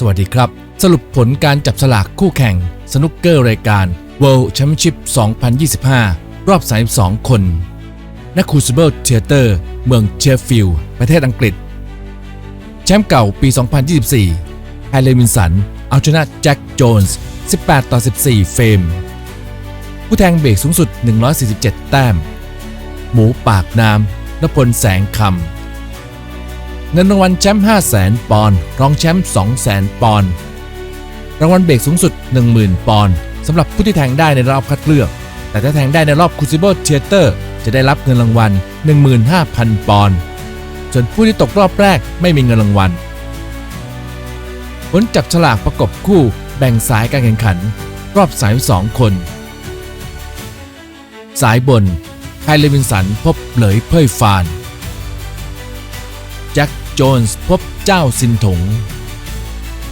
สวัสดีครับ สรุปผลการจับสลากคู่แข่ง สนุกเกอร์รายการ World Championship 2025 รอบ 32 คนนักคูซเบิลเทเตอร์ เมืองเชฟฟิลด์ประเทศอังกฤษ แชมป์เก่าปี 2024 ไฮเลวินสัน เอาชนะแจ็คโจนส์ 18 ต่อ 14 เฟรม ผู้แทงเบรกสูงสุด 147 แต้ม หมูปากน้ำนพลแสงคำ เงินรางวัลแชมป์5 0 0แสนปอนด์รองแชมป์2 0 0แสนปอนด์รางวัลเบรกสูงสุด 10,000 ปอนด์สำหรับผู้ที่แทงได้ในรอบคัดเลือก แต่ถ้าแทงได้ในรอบ Crucible Theater จะได้รับเงินรางวัล 15,000 ปอนด์ส่วนผู้ที่ตกรอบแรกไม่มีเงินรางวัลผลจับฉลากประกบคู่แบ่งสายการแข่งขัน รอบ32คน สายบนไฮเลวินสันพบเหลยเพ่ยฟาน แจ็คโจนส์พบเจ้าซินถง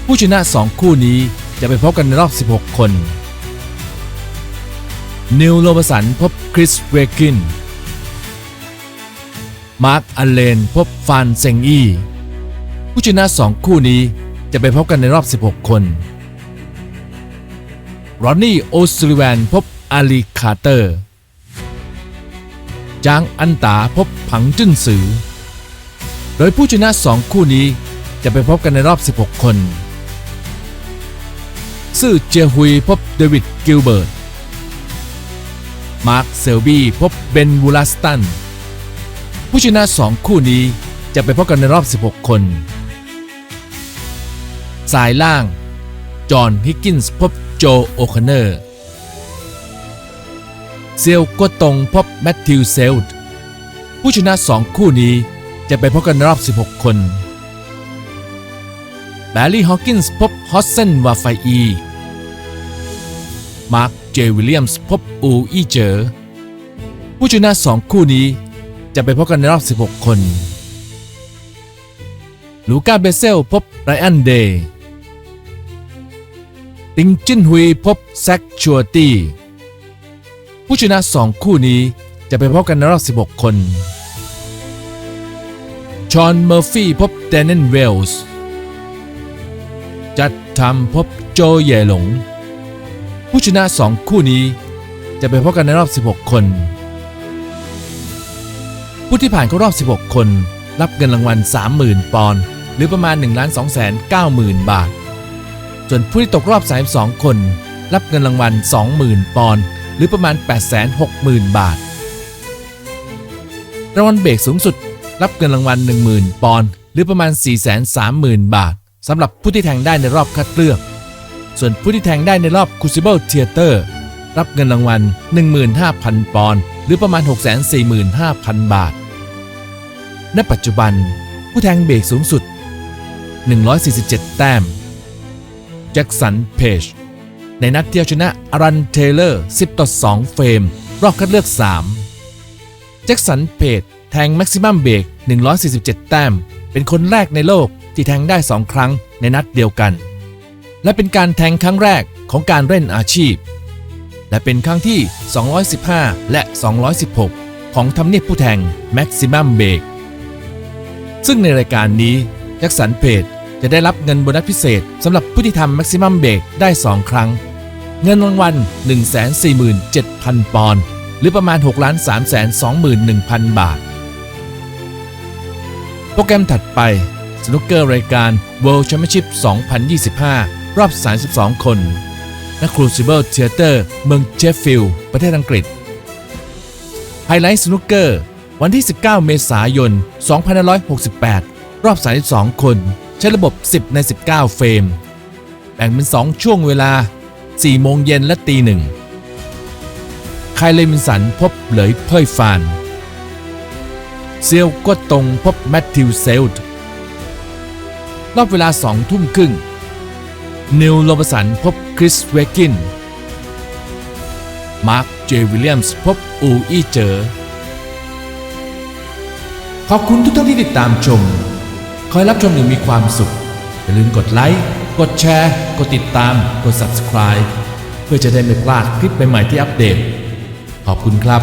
ผู้ชนะ 2 คู่นี้จะไปพบกันในรอบ 16 คน นิวโรบสันพบคริสเวกิน มาร์คอัลเลนพบฟานเซงอี้ ผู้ชนะ 2 คู่นี้จะไปพบกันในรอบ 16 คนรอนนี่โอซูลิแวนพบอาลีคาเตอร์ จางอันตาพบผังจึ้นซือ โดยผู้ชนะ 2 คู่นี้จะไปพบกันในรอบ 16 คน ซื่อเจียฮุยพบเดวิดกิลเบิร์ต มาร์คเซลบี้พบเบนวูลาสตัน ผู้ชนะ 2 คู่นี้จะไปพบกันในรอบ 16 คน สายล่าง จอห์นฮิกกินส์พบโจโอคอนเนอร์ เซียวก็ตรงพบแมทธิวเซลด์ผู้ชนะ 2 คู่นี้ จะไปพบกันรอบ 16 คนแบร์รี่ฮอว์กินส์พบฮอสเซนวาไฟอี มาร์ค เจวิลเลียมส์พบอูอีเจอ ผู้ชนะ2คู่นี้จะไปพบกันในรอบ 16 คน ลูก้าเบเซลพบไรอันเดย์ติงจินฮุยพบแซคชัวตี้ ผู้ชนะ2คู่นี้จะไปพบกันในรอบ 16 คน ชอนเมอร์ฟี่พบแดนเนนเวลส์ จัดทำพบโจเยหลง ผู้ชนะ2คู่นี้จะไปพบกันในรอบ 16 คน ผู้ที่ผ่านเข้ารอบ 16 คน รับเงินรางวัล 30,000 ปอนด์หรือประมาณ 1 2 9 0 0 0 0บาท ส่วนผู้ที่ตกรอบ 32 คน รับเงินรางวัล 20,000 ปอนด์หรือประมาณ 860,000 บาท รางวัลเบรกสูงสุด รับเงินรางวัล 10,000 ปอนด์หรือประมาณ 430,000 บาทสำหรับผู้ที่แทงได้ในรอบคัดเลือก ส่วนผู้ที่แทงได้ในรอบ Crucible Theater รับเงินรางวัล 15,000 ปอนด์หรือประมาณ 645,000 บาท ณ ปัจจุบัน ผู้แทงเบรกสูงสุด 147 แต้ม แจ็คสัน เพจ ในนัดที่เอาชนะอารันเทเลอร์ 10 ต่อ 2 เฟรม รอบคัดเลือก 3 แจ็คสัน เพจ แทงแม็กซิมัมเบรก147 แต้ม เป็นคนแรกในโลกที่แทงได้ 2 ครั้งในนัดเดียวกัน และเป็นการแทงครั้งแรกของการเล่นอาชีพ และเป็นครั้งที่ 215 และ 216 ของทำเนียบผู้แทงแม็กซิมัมเบรกซึ่งในรายการนี้แจ็คสันเพจจะได้รับเงินโบนัสพิเศษสำหรับผู้ที่ทำแม็กซิมัมเบรกได้ 2 ครั้ง เงินรางวัล 147,000 ปอนด์หรือประมาณ 6 3 2 1 0 0 0 บาท โปรแกรมถัดไปสนุกเกอร์รายการ World Championship 2025 รอบ 32 คนณ Crucible Theater เมืองเชฟฟิลด์ประเทศอังกฤษ ไฮไลท์สนุกเกอร์ วันที่ 19 เมษายน 2568 รอบ 32 คน ใช้ระบบ 10 ใน 19 เฟรม แบ่งเป็น 2 ช่วงเวลา 4 โมงเย็นและตีหนึ่งไคลเลมินสันพบเหลยเพ่ยฟาน เซียวก็ตรงพบแมทธิวเซลด์รอบเวลา2ทุ่มครึ่ง นิวโรบสันพบคริสเวกิน มาร์คเจวิลเลียมส์พบอูอีเจอ ขอบคุณทุกท่านที่ติดตามชม คอยรับชมอย่างมีความสุข อย่าลืมกดไลค์ กดแชร์ กดติดตาม กด subscribe เพื่อจะได้ไม่พลาดคลิปใหม่ๆที่อัปเดต ขอบคุณครับ